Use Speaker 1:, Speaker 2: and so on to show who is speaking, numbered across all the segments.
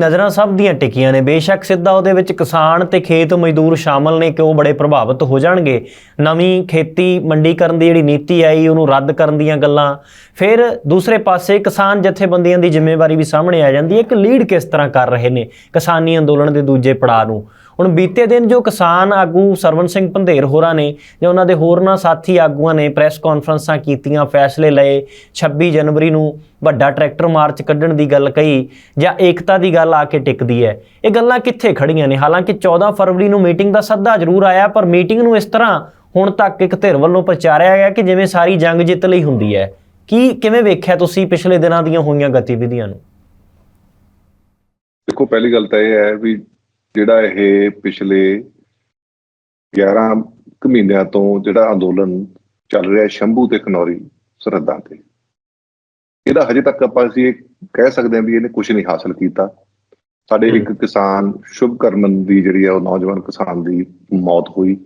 Speaker 1: ਨਜ਼ਰਾਂ ਸਭ ਦੀਆਂ ਟਿਕੀਆਂ ਨੇ। ਬੇਸ਼ੱਕ ਸਿੱਧਾ ਉਹਦੇ ਵਿੱਚ ਕਿਸਾਨ ਤੇ ਖੇਤ ਮਜ਼ਦੂਰ ਸ਼ਾਮਲ ਨੇ ਕਿ ਉਹ ਬੜੇ ਪ੍ਰਭਾਵਿਤ ਹੋ ਜਾਣਗੇ? ਨਵੀਂ ਖੇਤੀ ਮੰਡੀਕਰਨ ਦੀ ਜਿਹੜੀ ਨੀਤੀ ਆਈ, ਉਹਨੂੰ ਰੱਦ ਕਰਨ ਦੀਆਂ ਗੱਲਾਂ। ਫਿਰ ਦੂਸਰੇ ਪਾਸੇ ਕਿਸਾਨ ਜਥੇਬੰਦੀਆਂ ਦੀ ਜ਼ਿੰਮੇਵਾਰੀ ਵੀ ਸਾਹਮਣੇ ਆ ਜਾਂਦੀ ਹੈ ਕਿ ਲੀਡ ਕਿਸ ਤਰ੍ਹਾਂ ਕਰ ਰਹੇ ਨੇ ਕਿਸਾਨੀ ਅੰਦੋਲਨ ਦੇ ਦੂਜੇ ਪੜਾਅ ਨੂੰ। ਹੁਣ ਬੀਤੇ ਦਿਨ ਜੋ ਕਿਸਾਨ ਆਗੂ ਸਰਵਨ ਸਿੰਘ ਪੰਧੇਰ ਹੋਰਾਂ ਨੇ ਜਾਂ ਉਹਨਾਂ ਦੇ ਹੋਰਨਾਂ ਸਾਥੀ ਆਗੂਆਂ ਨੇ ਪ੍ਰੈਸ ਕਾਨਫਰੰਸਾਂ ਕੀਤੀਆਂ, ਫੈਸਲੇ ਲਏ 26 ਜਨਵਰੀ ਨੂੰ ਵੱਡਾ ਟਰੈਕਟਰ ਮਾਰਚ ਕੱਢਣ ਦੀ ਗੱਲ ਕਹੀ ਜਾਂ ਏਕਤਾ ਦੀ ਗੱਲ ਆ ਕੇ ਟਿਕਦੀ ਹੈ। ਇਹ ਗੱਲਾਂ ਕਿੱਥੇ ਖੜੀਆਂ ਨੇ? ਹਾਲਾਂਕਿ 14 ਫਰਵਰੀ ਨੂੰ ਮੀਟਿੰਗ ਦਾ ਸੱਦਾ ਜ਼ਰੂਰ ਆਇਆ, ਪਰ ਮੀਟਿੰਗ ਨੂੰ ਇਸ ਤਰ੍ਹਾਂ ਹੁਣ ਤੱਕ ਇੱਕ ਧਿਰ ਵੱਲੋਂ ਪ੍ਰਚਾਰਿਆ ਗਿਆ ਕਿ ਜਿਵੇਂ ਸਾਰੀ ਜੰਗ ਜਿੱਤ ਲਈ ਹੁੰਦੀ ਹੈ। ਕੀ ਕਿਵੇਂ ਵੇਖਿਆ ਤੁਸੀਂ ਪਿਛਲੇ ਦਿਨਾਂ ਦੀਆਂ ਹੋਈਆਂ ਗਤੀਵਿਧੀਆਂ ਨੂੰ?
Speaker 2: ਦੇਖੋ, ਪਹਿਲੀ ਗੱਲ ਤਾਂ ਇਹ ਹੈ ਵੀ ਜਿਹੜਾ ਇਹ ਪਿਛਲੇ 11 ਕੁ ਮਹੀਨਿਆਂ ਤੋਂ ਜਿਹੜਾ ਅੰਦੋਲਨ ਚੱਲ ਰਿਹਾ ਸ਼ੰਭੂ ਤੇ ਖਨੌਰੀ ਸਰਹੱਦਾਂ ਤੇ ਇਹਦਾ ਹਜੇ ਤੱਕ ਆਪਾਂ ਅਸੀਂ ਇਹ ਕਹਿ ਸਕਦੇ ਹਾਂ ਵੀ ਇਹਨੇ ਕੁਝ ਨਹੀਂ ਹਾਸਲ ਕੀਤਾ। ਸਾਡੇ ਇੱਕ ਕਿਸਾਨ ਸ਼ੁਭ ਕਰਮਨ ਦੀ ਜਿਹੜੀ ਹੈ ਉਹ ਨੌਜਵਾਨ ਕਿਸਾਨ ਦੀ ਮੌਤ ਹੋਈ।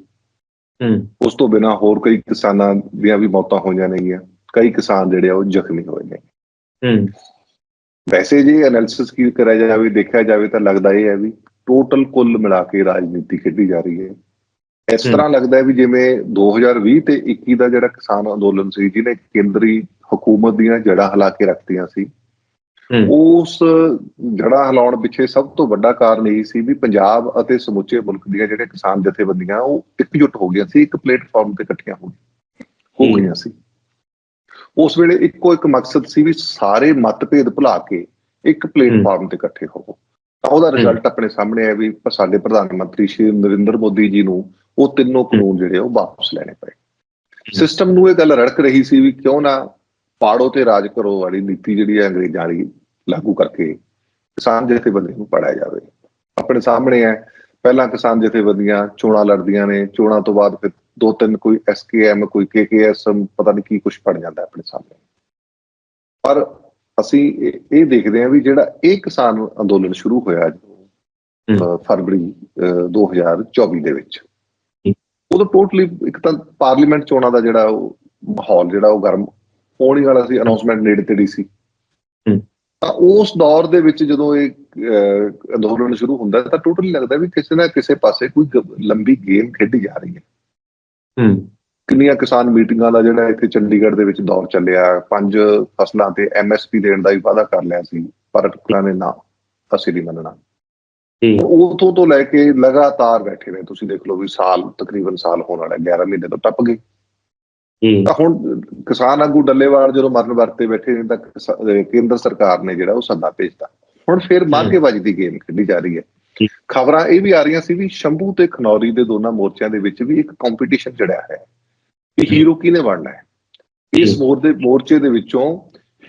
Speaker 1: ਹੂੰ।
Speaker 2: ਉਸ ਤੋਂ ਬਿਨਾ ਹੋਰ ਕਈ ਕਿਸਾਨਾਂ ਦੀਆਂ ਵੀ ਮੌਤਾਂ ਹੋਈਆਂ ਨੇਗੀਆਂ। ਕਈ ਕਿਸਾਨ ਜਿਹੜੇ ਆ ਉਹ ਜ਼ਖਮੀ ਹੋਏ ਨੇ।
Speaker 1: ਹੂੰ।
Speaker 2: ਵੈਸੇ ਜੇ ਐਨਾਲਿਸਿਸ ਕੀ ਕਰਿਆ ਜਾਵੇ ਦੇਖਿਆ ਜਾਵੇ ਤਾਂ ਲੱਗਦਾ ਇਹ ਹੈ ਵੀ ਟੋਟਲ ਕੁੱਲ ਮਿਲਾ ਕੇ ਰਾਜਨੀਤੀ ਖੇਡੀ ਜਾ ਰਹੀ ਹੈ ਇਸ। ਤਰ੍ਹਾਂ ਲੱਗਦਾ ਹੈ ਵੀ ਜਿਵੇਂ 2020 ਤੇ 21 ਦਾ ਜਿਹੜਾ ਕਿਸਾਨ ਅੰਦੋਲਨ ਸੀ ਜਿਹਨੇ ਕੇਂਦਰੀ ਹਕੂਮਤ ਦੀਆਂ ਜੜ੍ਹਾਂ ਹਿਲਾ ਕੇ ਰੱਖਤੀਆਂ ਸੀ। ਉਸ ਜੜ੍ਹਾਂ ਹਿਲਾਉਣ ਪਿੱਛੇ ਸਭ ਤੋਂ ਵੱਡਾ ਕਾਰਨ ਇਹ ਸੀ ਵੀ ਪੰਜਾਬ ਅਤੇ ਸਮੁੱਚੇ ਮੁਲਕ ਦੀਆਂ ਜਿਹੜੇ ਕਿਸਾਨ ਜਥੇਬੰਦੀਆਂ ਉਹ ਇਕਜੁੱਟ ਹੋ ਗਈਆਂ ਸੀ ਇੱਕ ਪਲੇਟਫਾਰਮ ਤੇ ਇਕੱਠੀਆਂ ਹੋ ਹੋ
Speaker 1: ਹਮ।
Speaker 2: ਗਈਆਂ ਸੀ ਉਸ ਵੇਲੇ ਇੱਕੋ ਇੱਕ ਮਕਸਦ ਸੀ ਵੀ ਸਾਰੇ ਮਤਭੇਦ ਭੁਲਾ ਕੇ ਇੱਕ ਪਲੇਟਫਾਰਮ ਤੇ ਇਕੱਠੇ ਹੋਵੋ ਤਾਂ ਉਹਦਾ ਰਿਜ਼ਲਟ ਆਪਣੇ ਸਾਹਮਣੇ ਹੈ ਵੀ ਸਾਡੇ ਪ੍ਰਧਾਨ ਮੰਤਰੀ ਸ਼੍ਰੀ ਨਰਿੰਦਰ ਮੋਦੀ ਜੀ ਨੂੰ ਉਹ ਤਿੰਨੋਂ ਕਾਨੂੰਨ ਜਿਹੜੇ ਉਹ ਵਾਪਸ ਲੈਣੇ ਪਏ। ਸਿਸਟਮ ਨੂੰ ਇਹ ਗੱਲ ਰੜਕ ਰਹੀ ਸੀ ਵੀ ਕਿਉਂ ਨਾ ਪਾੜੋ ਤੇ ਰਾਜ ਕਰੋ ਵਾਲੀ ਨੀਤੀ ਜਿਹੜੀ ਹੈ ਅੰਗਰੇਜ਼ਾਂ ਵਾਲੀ ਲਾਗੂ ਕਰਕੇ ਕਿਸਾਨ ਜਥੇਬੰਦੀ ਨੂੰ ਪੜਾਇਆ ਜਾਵੇ। ਆਪਣੇ ਸਾਹਮਣੇ ਹੈ ਪਹਿਲਾਂ ਕਿਸਾਨ ਜਥੇਬੰਦੀਆਂ ਚੋਣਾਂ ਲੜਦੀਆਂ ਨੇ ਚੋਣਾਂ ਤੋਂ ਬਾਅਦ ਫਿਰ ਦੋ ਤਿੰਨ ਕੋਈ ਐਸਕੇਐਮ ਕੋਈ ਕੇਕੇਐਸ ਪਤਾ ਨਹੀਂ ਕੀ ਕੁਝ ਪੜ ਜਾਂਦਾ ਆਪਣੇ ਸਾਹਮਣੇ। ਪਰ ਅਸੀਂ ਇਹ- ਦੇਖਦੇ ਹਾਂ ਵੀ ਜਿਹੜਾ ਇਹ ਕਿਸਾਨ ਅੰਦੋਲਨ ਸ਼ੁਰੂ ਹੋਇਆ ਫਰਵਰੀ ਅਹ, 2024 ਦੇ ਵਿੱਚ। ਉਦੋਂ ਟੋਟਲੀ ਇੱਕ ਤਾਂ ਪਾਰਲੀਮੈਂਟ ਚੋਣਾਂ ਦਾ ਜਿਹੜਾ ਉਹ ਮਾਹੌਲ ਜਿਹੜਾ ਉਹ ਗਰਮ ਹੋਣ ਹੀ ਵਾਲਾ ਸੀ ਅਨਾਉਂਸਮੈਂਟ ਨੇੜੇ ਤੇੜੀ ਸੀ। ਤਾਂ ਉਸ ਦੌਰ ਦੇ ਵਿੱਚ ਜਦੋਂ ਇਹ ਅੰਦੋਲਨ ਸ਼ੁਰੂ ਹੁੰਦਾ ਤਾਂ ਟੋਟਲੀ ਲੱਗਦਾ ਵੀ ਕਿਸੇ ਨਾ ਕਿਸੇ ਪਾਸੇ ਕੋਈ ਲੰਬੀ ਗੇਮ ਖੇਡੀ ਜਾ ਰਹੀ ਹੈ।
Speaker 1: ਹੂੰ।
Speaker 2: ਕਿੰਨੀਆਂ ਕਿਸਾਨ ਮੀਟਿੰਗਾਂ ਦਾ ਜਿਹੜਾ ਇੱਥੇ ਚੰਡੀਗੜ੍ਹ ਦੇ ਵਿੱਚ ਦੌਰ ਚੱਲਿਆ ਪੰਜ ਫਸਲਾਂ ਤੇ ਐਮਐਸਪੀ ਦੇਣ ਦਾ ਵੀ ਵਾਅਦਾ ਕਰ ਲਿਆ ਸੀ ਪਰ ਟੁਕੜਾ ਨੇ ਨਾ ਅਸੀਂ ਨਹੀਂ ਮੰਨਣਾ। ਉਥੋਂ ਤੋਂ ਲੈ ਕੇ ਲਗਾਤਾਰ ਬੈਠੇ ਨੇ ਤੁਸੀਂ ਦੇਖ ਲਓ ਵੀ ਸਾਲ ਤਕਰੀਬਨ ਸਾਲ ਹੋਣ ਵਾਲਾ 11 ਮਹੀਨੇ ਤੋਂ ਟੱਪ ਗਏ। ਤਾਂ ਹੁਣ ਕਿਸਾਨ ਆਗੂ ਡੱਲੇਵਾਲ ਜਦੋਂ ਮਰਨ ਵਰਤੇ ਬੈਠੇ ਨੇ ਤਾਂ ਕੇਂਦਰ ਸਰਕਾਰ ਨੇ ਜਿਹੜਾ ਉਹ ਸੱਦਾ ਭੇਜਤਾ। ਹੁਣ ਫਿਰ ਮਾਝੇਬਾਜ਼ੀ ਦੀ ਗੇਮ ਖੇਡੀ ਜਾ ਰਹੀ ਹੈ। ਖਬਰਾਂ ਇਹ ਵੀ ਆ ਰਹੀਆਂ ਸੀ ਵੀ ਸ਼ੰਭੂ ਤੇ ਖਨੌਰੀ ਦੇ ਦੋਨਾਂ ਮੋਰਚਿਆਂ ਦੇ ਵਿੱਚ ਵੀ ਇੱਕ ਕੰਪੀਟੀਸ਼ਨ ਜੜਿਆ ਹੈ। ਕਿ ਹੀਰੋ ਕਿਹਨੇ ਬਣਨਾ ਹੈ? ਇਸ
Speaker 1: ਜੀ।
Speaker 2: ਮੋਰ ਦੇ ਮੋਰਚੇ ਦੇ ਵਿੱਚੋਂ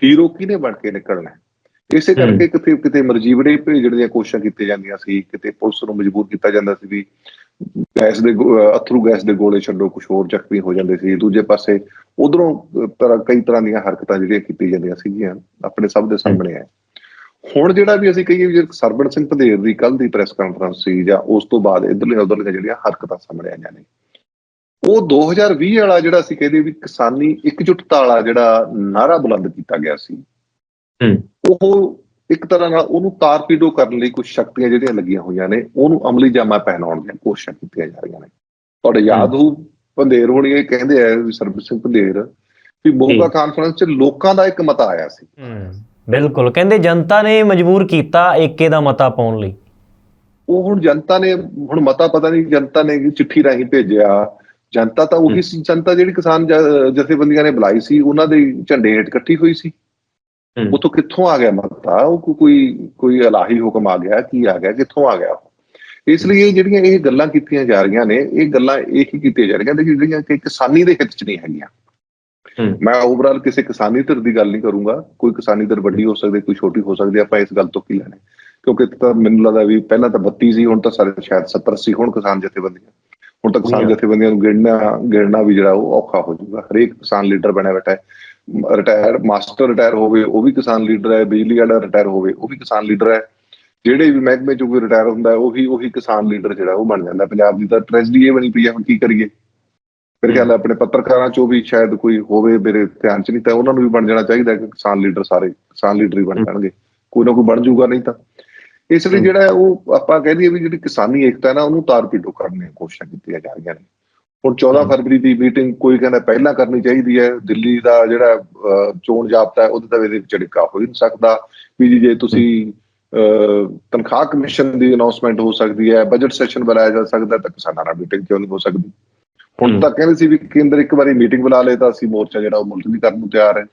Speaker 2: ਹੀਰੋ ਕਿਹਨੇ ਬਣ ਕੇ ਨਿਕਲਣਾ ਹੈ? ਇਸੇ। ਕਰਕੇ ਕਿਤੇ ਕਿਤੇ ਮਰਜੀਵੜੇ ਭੇਜਣ ਦੀਆਂ ਕੋਸ਼ਿਸ਼ਾਂ ਕੀਤੀਆਂ ਜਾਂਦੀਆਂ ਸੀ ਕਿਤੇ ਪੁਲਿਸ ਨੂੰ ਮਜਬੂਰ ਕੀਤਾ ਜਾਂਦਾ ਸੀ ਵੀ ਗੈਸ ਦੇ ਅਥਰੂ ਗੈਸ ਦੇ ਗੋਲੇ ਛੱਡੋ ਕੁਝ ਹੋਰ ਜ਼ਖਮੀ ਹੋ ਜਾਂਦੇ ਸੀ। ਦੂਜੇ ਪਾਸੇ ਉਧਰੋਂ ਤਰ੍ਹਾਂ ਕਈ ਤਰ੍ਹਾਂ ਦੀਆਂ ਹਰਕਤਾਂ ਜਿਹੜੀਆਂ ਕੀਤੀਆਂ ਜਾਂਦੀਆਂ ਸੀਗੀਆਂ ਆਪਣੇ ਸਭ ਦੇ ਸਾਹਮਣੇ ਹੈ। ਹੁਣ ਜਿਹੜਾ ਵੀ ਅਸੀਂ ਕਹੀਏ ਵੀ ਸਰਬਣ ਸਿੰਘ ਪੰਧੇਰ ਦੀ ਕੱਲ ਦੀ ਪ੍ਰੈਸ ਕਾਨਫਰੰਸ ਸੀ ਜਾਂ ਉਸ ਤੋਂ ਬਾਅਦ ਇਧਰਲੇ ਉਧਰਲੇ ਜਿਹੜੀਆਂ ਹਰਕਤਾਂ ਸਾਹਮਣੇ ਆਈਆਂ ਨੇ ਉਹ 2020 ਵਾਲਾ ਜਿਹੜਾ ਅਸੀਂ ਕਹਿੰਦੇ ਵੀ ਕਿਸਾਨੀ ਇਕਜੁੱਟਤਾ ਵਾਲਾ ਜਿਹੜਾ ਨਾਰਾ ਬੁਲੰਦ ਕੀਤਾ ਗਿਆ ਸੀ। ਉਹ ਇੱਕ ਤਰ੍ਹਾਂ ਨਾਲ ਉਹਨੂੰ ਤਾਰਪੀਡੋ ਕਰਨ ਲਈ ਕੁਝ ਸ਼ਕਤੀਆਂ ਜਿਹੜੀਆਂ ਲੱਗੀਆਂ ਹੋਈਆਂ ਨੇ ਉਹਨੂੰ ਅਮਲੀ ਜਾਮਾ ਪਹਿਨਾਉਣ ਦੀਆਂ ਕੋਸ਼ਿਸ਼ਾਂ ਕੀਤੀਆਂ ਜਾ ਰਹੀਆਂ ਨੇ। ਤੁਹਾਡੇ ਯਾਦ ਹੋ ਪੰਧੇਰ ਹੋਣੀ ਇਹ ਕਹਿੰਦੇ ਆ ਵੀ ਸਰਬਜੀਤ ਸਿੰਘ ਪੰਧੇਰ ਵੀ ਮੋਗਾ ਕਾਨਫਰੰਸ 'ਚ ਲੋਕਾਂ ਦਾ ਇੱਕ ਮਤਾ ਆਇਆ ਸੀ।
Speaker 1: ਬਿਲਕੁਲ। ਕਹਿੰਦੇ ਜਨਤਾ ਨੇ ਮਜਬੂਰ ਕੀਤਾ ਏਕੇ ਦਾ ਮਤਾ ਪਾਉਣ ਲਈ।
Speaker 2: ਉਹ ਹੁਣ ਜਨਤਾ ਨੇ ਹੁਣ ਮਤਾ ਪਤਾ ਨਹੀਂ ਜਨਤਾ ਨੇ ਚਿੱਠੀ ਰਾਹੀਂ ਭੇਜਿਆ ਜਨਤਾ ਤਾਂ ਉਹੀ ਸੀ ਜਨਤਾ ਜਿਹੜੀ ਕਿਸਾਨ ਜਥੇਬੰਦੀਆਂ ਨੇ ਬੁਲਾਈ ਸੀ ਉਹਨਾਂ ਦੇ ਝੰਡੇ ਹੇਠ ਇਕੱਠੀ ਹੋਈ ਸੀ। ਉਥੋਂ ਕਿੱਥੋਂ ਆ ਗਿਆ ਮਤਾ? ਉਹ ਕੋਈ ਕੋਈ ਇਲਾਹੀ ਹੁਕਮ ਆ ਗਿਆ ਕੀ ਆ ਗਿਆ ਕਿੱਥੋਂ ਆ ਗਿਆ? ਇਸ ਲਈ ਇਹ ਜਿਹੜੀਆਂ ਇਹ ਗੱਲਾਂ ਕੀਤੀਆਂ ਜਾ ਰਹੀਆਂ ਨੇ ਇਹ ਗੱਲਾਂ ਇਹ ਹੀ ਕੀਤੀਆਂ ਜਾ ਰਹੀਆਂ ਨੇ ਜਿਹੜੀਆਂ ਕਿ ਕਿਸਾਨੀ ਦੇ ਹਿੱਤ 'ਚ ਨਹੀਂ ਹੈਗੀਆਂ। ਮੈਂ ਓਵਰਆਲ ਕਿਸੇ ਕਿਸਾਨੀ ਧਿਰ ਦੀ ਗੱਲ ਨਹੀਂ ਕਰੂੰਗਾ। ਕੋਈ ਕਿਸਾਨੀ ਧਿਰ ਵੱਡੀ ਹੋ ਸਕਦੀ ਕੋਈ ਛੋਟੀ ਹੋ ਸਕਦੀ ਆਪਾਂ ਇਸ ਗੱਲ ਤੋਂ ਕੀ ਲੈਣੇ? ਕਿਉਂਕਿ ਤਾਂ ਮੈਨੂੰ ਲੱਗਦਾ ਵੀ ਪਹਿਲਾਂ ਤਾਂ 32 ਸੀ ਹੁਣ ਤਾਂ ਸਾਰੇ ਸ਼ਾਇਦ 70 80 ਹੁਣ ਕਿਸਾਨ ਜਥੇਬੰਦੀਆਂ। ਹੁਣ ਤਾਂ ਕਿਸਾਨ। ਜਥੇਬੰਦੀਆਂ ਨੂੰ ਗਿਣਨਾ ਗਿਣਨਾ ਵੀ ਜਿਹੜਾ ਉਹ ਔਖਾ ਹੋ ਜਾਊਗਾ। ਹਰੇਕ ਕਿਸਾਨ ਲੀਡਰ ਬਣਿਆ ਬੈਠਾ ਹੈ। ਰਿਟਾਇਰ ਮਾਸਟਰ ਰਿਟਾਇਰ ਹੋਵੇ ਉਹ ਵੀ ਕਿਸਾਨ ਲੀਡਰ ਹੈ ਬਿਜਲੀ ਵਾਲਾ ਰਿਟਾਇਰ ਹੋਵੇ ਉਹ ਵੀ ਕਿਸਾਨ ਲੀਡਰ ਹੈ। ਜਿਹੜੇ ਵੀ ਮਹਿਕਮੇ ਚੋਂ ਕੋਈ ਰਿਟਾਇਰ ਹੁੰਦਾ ਹੈ, ਉਹ ਵੀ ਉਹੀ ਕਿਸਾਨ ਲੀਡਰ ਜਿਹੜਾ ਉਹ ਬਣ ਜਾਂਦਾ। ਪੰਜਾਬ ਦੀ ਤਾਂ ਟ੍ਰੈਜਡੀ ਇਹ ਬਣੀ ਪਈ ਹੈ ਹੁਣ ਕੀ ਕਰੀਏ? ਖਿਆਲ ਹੈ ਆਪਣੇ ਪੱਤਰਕਾਰਾਂ ਚੋਂ ਵੀ ਸ਼ਾਇਦ ਕੋਈ ਹੋਵੇ ਮੇਰੇ ਧਿਆਨ ਚ ਨਹੀਂ ਤਾਂ ਉਹਨਾਂ ਨੂੰ ਵੀ ਬਣ ਜਾਣਾ ਚਾਹੀਦਾ ਕਿ ਕਿਸਾਨ ਲੀਡਰ ਸਾਰੇ ਕਿਸਾਨ ਲੀਡਰ ਹੀ ਬਣ। ਜਾਣਗੇ। ਕੋਈ ਨਾ ਕੋਈ ਬਣ ਜਾਊਗਾ ਨਹੀਂ ਤਾਂ। ਇਸ ਲਈ। ਜਿਹੜਾ ਉਹ ਆਪਾਂ ਕਹਿ ਦਈਏ ਵੀ ਜਿਹੜੀ ਕਿਸਾਨੀ ਏਕਤਾ ਨਾ ਉਹਨੂੰ ਤਾਰਪੀਡੋ ਕਰਨ ਦੀਆਂ ਕੋਸ਼ਿਸ਼ਾਂ ਕੀਤੀਆਂ ਜਾ ਰਹੀਆਂ ਨੇ ਹੁਣ 14
Speaker 1: ਹਮ।
Speaker 2: ਫਰਵਰੀ ਦੀ ਮੀਟਿੰਗ ਕੋਈ ਕਹਿੰਦਾ ਪਹਿਲਾਂ ਕਰਨੀ ਚਾਹੀਦੀ ਹੈ ਦਿੱਲੀ ਦਾ ਜਿਹੜਾ ਚੋਣ ਜਾਬਤਾ ਹੈ ਉਹਦੇ ਤਾਂ ਇਹਦੇ ਵਿੱਚ ਝਿੜਕਾ ਹੋ ਹੀ ਨਹੀਂ ਸਕਦਾ ਵੀ ਜੀ ਜੇ ਤੁਸੀਂ ਤਨਖਾਹ ਕਮਿਸ਼ਨ ਦੀ ਅਨਾਉਂਸਮੈਂਟ ਹੋ ਸਕਦੀ ਹੈ ਬਜਟ ਸੈਸ਼ਨ ਬੁਲਾਇਆ ਜਾ ਸਕਦਾ ਤਾਂ ਕਿਸਾਨਾਂ ਨਾਲ ਮੀਟਿੰਗ ਕਿਉਂ ਨਹੀਂ ਹੋ ਸਕਦੀ ਹੁਣ। ਤਾਂ ਕਹਿੰਦੇ ਸੀ ਵੀ ਕੇਂਦਰ ਇੱਕ ਵਾਰੀ ਮੀਟਿੰਗ ਬੁਲਾ ਲੇ ਤਾਂ ਅਸੀਂ ਮੋਰਚਾ ਜਿਹੜਾ ਉਹ ਮੁਲਤਵੀ ਕਰਨ ਨੂੰ ਤਿਆਰ ਹੈ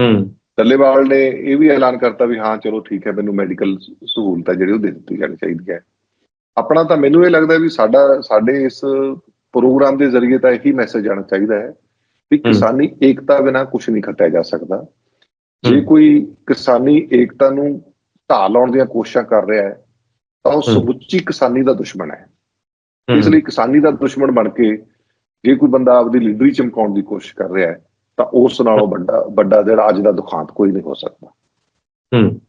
Speaker 1: ਹੂੰ
Speaker 2: ਟੱਲੇਵਾਲ ਨੇ ਇਹ ਵੀ ਐਲਾਨ ਕਰਤਾ ਵੀ ਹਾਂ ਚਲੋ ਠੀਕ ਹੈ ਮੈਨੂੰ ਮੈਡੀਕਲ ਸਹੂਲਤ ਹੈ ਜਿਹੜੀ ਉਹ ਦੇ ਦਿੱਤੀ ਜਾਣੀ ਚਾਹੀਦੀ ਹੈ ਆਪਣਾ ਤਾਂ ਮੈਨੂੰ ਇਹ ਲੱਗਦਾ ਵੀ ਸਾਡਾ ਸਾਡੇ ਇਸ ਪ੍ਰੋਗਰਾਮ ਦੇ ਜ਼ਰੀਏ ਤਾਂ ਇਹੀ ਮੈਸੇਜ ਜਾਣਾ ਚਾਹੀਦਾ ਹੈ ਵੀ ਕਿਸਾਨੀ ਏਕਤਾ ਬਿਨਾਂ ਕੁਝ ਨਹੀਂ ਖੱਟਿਆ ਜਾ ਸਕਦਾ ਜੇ। ਕੋਈ ਕਿਸਾਨੀ ਏਕਤਾ ਨੂੰ ਢਾਹ ਲਾਉਣ ਦੀਆਂ ਕੋਸ਼ਿਸ਼ਾਂ ਕਰ ਰਿਹਾ ਹੈ ਤਾਂ ਉਹ। ਸਮੁੱਚੀ ਕਿਸਾਨੀ ਦਾ ਦੁਸ਼ਮਣ
Speaker 1: ਹੂੰ।
Speaker 2: ਇਸ ਲਈ ਕਿਸਾਨੀ ਦਾ ਦੁਸ਼ਮਣ ਬਣ ਕੇ ਜੇ ਕੋਈ ਬੰਦਾ ਆਪਦੀ ਲੀਡਰੀ ਚਮਕਾਉਣ ਦੀ ਕੋਸ਼ਿਸ਼ ਕਰ ਰਿਹਾ ਹੈ ਤਾਂ ਉਸ ਨਾਲੋਂ ਵੱਡਾ ਵੱਡਾ ਜਿਹੜਾ ਅੱਜ ਦਾ ਦੁਖਾਂਤ ਕੋਈ ਨਹੀਂ ਹੋ ਸਕਦਾ।
Speaker 1: ਹੂੰ।